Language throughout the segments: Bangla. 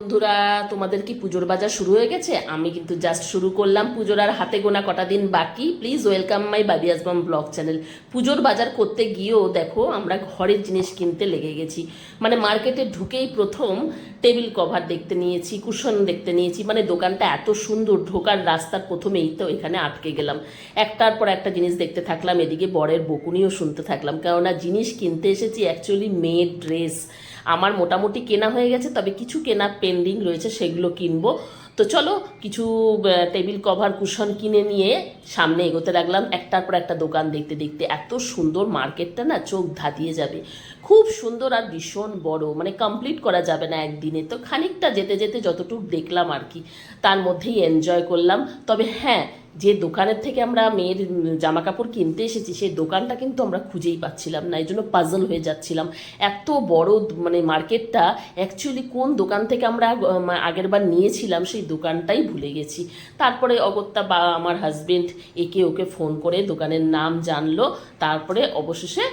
বন্ধুরা, তোমাদের কি পুজোর বাজার শুরু হয়ে গেছে? আমি কিন্তু জাস্ট শুরু করলাম পুজোর, আর হাতে গোনা কটা দিন বাকি। প্লিজ ওয়েলকাম মাই বাবি আজবাম ব্লগ চ্যানেল পুজোর বাজার করতে গিয়েও দেখো, আমরা ঘরের জিনিস কিনতে লেগে গেছি। মানে মার্কেটে ঢুকেই প্রথম টেবিল কভার দেখতে নিয়েছি, কুশন দেখতে নিয়েছি। মানে দোকানটা এত সুন্দর, ঢোকার রাস্তার প্রথমেই তো এখানে আটকে গেলাম। একটার পর একটা জিনিস দেখতে থাকলাম, এদিকে বরের বকুনিও শুনতে থাকলাম। কেননা জিনিস কিনতে এসেছি অ্যাকচুয়ালি মেয়ের ড্রেস আমার মোটামুটি কেনা হয়ে গেছে, তবে কিছু কেনা পেন্ডিং রয়েছে, সেগুলো কিনবো। তো চলো, কিছু টেবিল কভার কুশন কিনে নিয়ে সামনে এগোতে লাগলাম। একটার পর একটা দোকান দেখতে দেখতে এত সুন্দর মার্কেটটা না চোখ ধাঁধিয়ে যাবে। খুব সুন্দর আর ভীষণ বড় মানে কমপ্লিট করা যাবে না একদিনে। তো খানিকটা যেতে যেতে যতটুকু দেখলাম আর কি, তার মধ্যেই এনজয় করলাম। তবে হ্যাঁ যে দোকানের থেকে আমরা মেয়ের জামা কাপড় কিনতে এসেছি, সেই দোকানটা কিন্তু আমরা খুঁজেই পাচ্ছিলাম না। এই জন্য পাজল হয়ে যাচ্ছিলাম। এত বড় মানে মার্কেটটা অ্যাকচুয়ালি কোন দোকান থেকে আমরা আগের বার নিয়েছিলাম, সেই দোকানটাই ভুলে গেছি। তারপরে অগত্যা বা, আমার হাজবেন্ড একে ওকে ফোন করে দোকানের নাম জানলো। তারপরে অবশেষে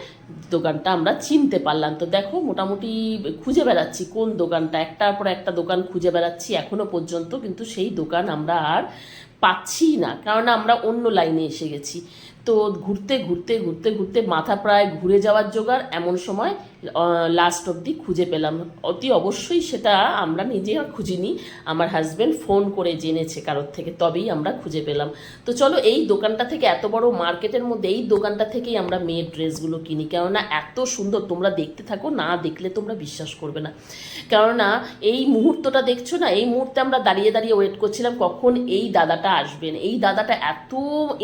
দোকানটা আমরা চিনতে পারলাম। তো দেখো, মোটামুটি খুঁজে বেড়াচ্ছি কোন দোকানটা। একটার পর একটা দোকান খুঁজে বেড়াচ্ছি এখনও পর্যন্ত, কিন্তু সেই দোকান আমরা আর পাচ্ছি না কারণ আমরা অন্য লাইনে এসে গেছি। তো ঘুরতে ঘুরতে ঘুরতে ঘুরতে মাথা প্রায় ঘুরে যাওয়ার জোগাড় এমন সময় লাস্ট অবধি খুঁজে পেলাম। অতি অবশ্যই সেটা আমরা নিজে আর খুঁজিনি, আমার হাজব্যান্ড ফোন করে জেনেছে কারোর থেকে, তবেই আমরা খুঁজে পেলাম। তো চলো এই দোকানটা থেকে এত বড় মার্কেটের মধ্যে এই দোকানটা থেকেই আমরা মেয়ের ড্রেসগুলো কিনি। কেননা এত সুন্দর, তোমরা দেখতে থাকো, না দেখলে তোমরা বিশ্বাস করবে না। কেননা এই মুহূর্তটা দেখছ না? এই মুহূর্তে আমরা দাঁড়িয়ে দাঁড়িয়ে ওয়েট করছিলাম, কখন এই দাদাটা আসবেন? এই দাদাটা এত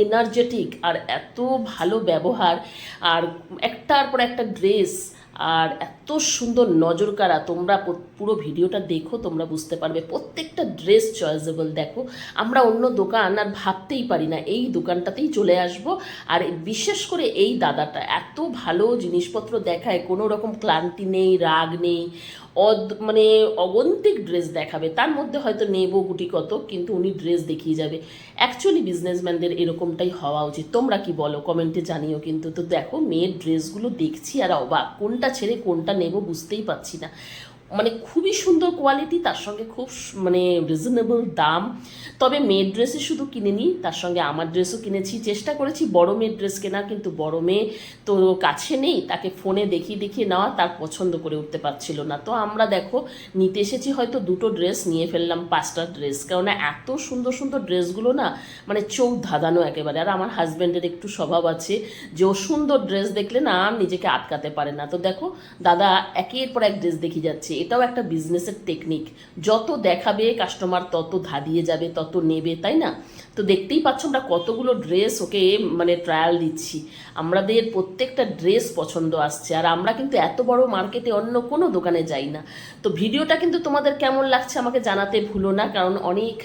এনার্জেটিক আর এত ভালো ব্যবহার, আর একটার পর একটা ড্রেস, আর এত সুন্দর নজর কাড়া, তোমরা পুরো ভিডিওটা দেখো, তোমরা বুঝতে পারবে। প্রত্যেকটা ড্রেস চয়েসেবল, দেখো। আমরা অন্য দোকান আর ভাবতেই পারি না, এই দোকানটাতেই চলে আসব। আর বিশেষ করে এই দাদাটা, এত ভালো জিনিসপত্র দেখায়, কোনো রকম ক্লান্তি নেই, রাগ নেই অদ মানে অগন্তিক ড্রেস দেখাবে। তার মধ্যে হয়তো নেব গুটি কত, কিন্তু উনি ড্রেস দেখিয়ে যাবে। অ্যাকচুয়ালি বিজনেসম্যানদের এরকমটাই হওয়া উচিত। তোমরা কি বলো? কমেন্টে জানিও কিন্তু। তো দেখো, মেয়ের ড্রেসগুলো দেখছি আর অবাক। কোনটা ছেড়ে কোনটা নেব বুঝতেই পারছি না। মানে খুবই সুন্দর কোয়ালিটি তার সঙ্গে খুব মানে রিজনেবল দাম। তবে মেয়ের ড্রেসে শুধু কিনিনি, তার সঙ্গে আমার ড্রেসও কিনেছি। চেষ্টা করেছি বড় মেয়ের ড্রেস কেনার, কিন্তু বড় মেয়ে তো কাছে নেই, তাকে ফোনে দেখিয়ে দেখিয়ে নেওয়া তার পছন্দ করে উঠতে পারছিল না। তো আমরা দেখো, নিতে এসেছি হয়তো দুটো ড্রেস নিয়ে ফেললাম পাঁচটা ড্রেস কেননা এত সুন্দর সুন্দর ড্রেসগুলো না মানে চোখ ধাঁধানো একেবারে। আর আমার হাজব্যান্ডের একটু স্বভাব আছে যে ও সুন্দর ড্রেস দেখলে না আর নিজেকে আটকাতে পারে না। তো দেখো, দাদা একের পর এক ড্রেস দেখে যাচ্ছে। এটাও একটা বিজনেসের টেকনিক যত দেখাবে কাস্টমার তত ধাঁধিয়ে যাবে, তত নেবে, তাই না? তো দেখতেই পাচ্ছ আমরা কতগুলো ড্রেস ওকে মানে ট্রায়াল দিচ্ছি। আমাদের প্রত্যেকটা ড্রেস পছন্দ আসছে। আর আমরা কিন্তু এত বড় মার্কেটে অন্য কোনো দোকানে যাই না। তো ভিডিওটা কিন্তু তোমাদের কেমন লাগছে আমাকে জানাতে ভুলো না, কারণ অনেক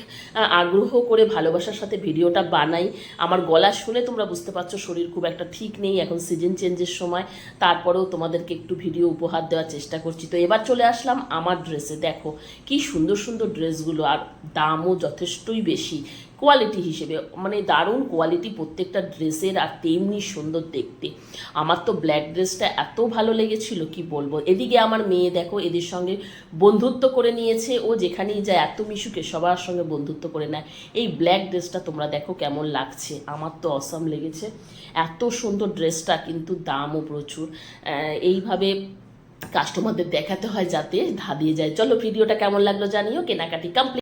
আগ্রহ করে ভালোবাসার সাথে ভিডিওটা বানাই। আমার গলা শুনে তোমরা বুঝতে পারছ শরীর খুব একটা ঠিক নেই, এখন সিজন চেঞ্জের সময়। তারপরেও তোমাদেরকে একটু ভিডিও উপহার দেওয়ার চেষ্টা করছি। তো এবার চলে আসলাম আমার ড্রেসে দেখো কি সুন্দর সুন্দর ড্রেসগুলো আর দামও যথেষ্টই বেশি। কোয়ালিটি হিসেবে মানে দারুণ কোয়ালিটি প্রত্যেকটা ড্রেসের আর তেমনি সুন্দর দেখতে। আমার তো ব্ল্যাক ড্রেসটা এত ভালো লেগেছিল, কি বলব? এদিকে আমার মেয়ে দেখো, এদের সঙ্গে বন্ধুত্ব করে নিয়েছে। ও যেখানেই যায়, এত মিশুকে সবার সঙ্গে বন্ধুত্ব করে নেয়। এই ব্ল্যাক ড্রেসটা তোমরা দেখো কেমন লাগছে। আমার তো অসাম লেগেছে। এত সুন্দর ড্রেসটা কিন্তু দামও প্রচুর। এইভাবে কাস্টমারদের দেখাতে হয় যাতে ধা দিয়ে যায়। চলো ভিডিওটা কেমন লাগল জানিও। কেনাকাটি কমপ্লিট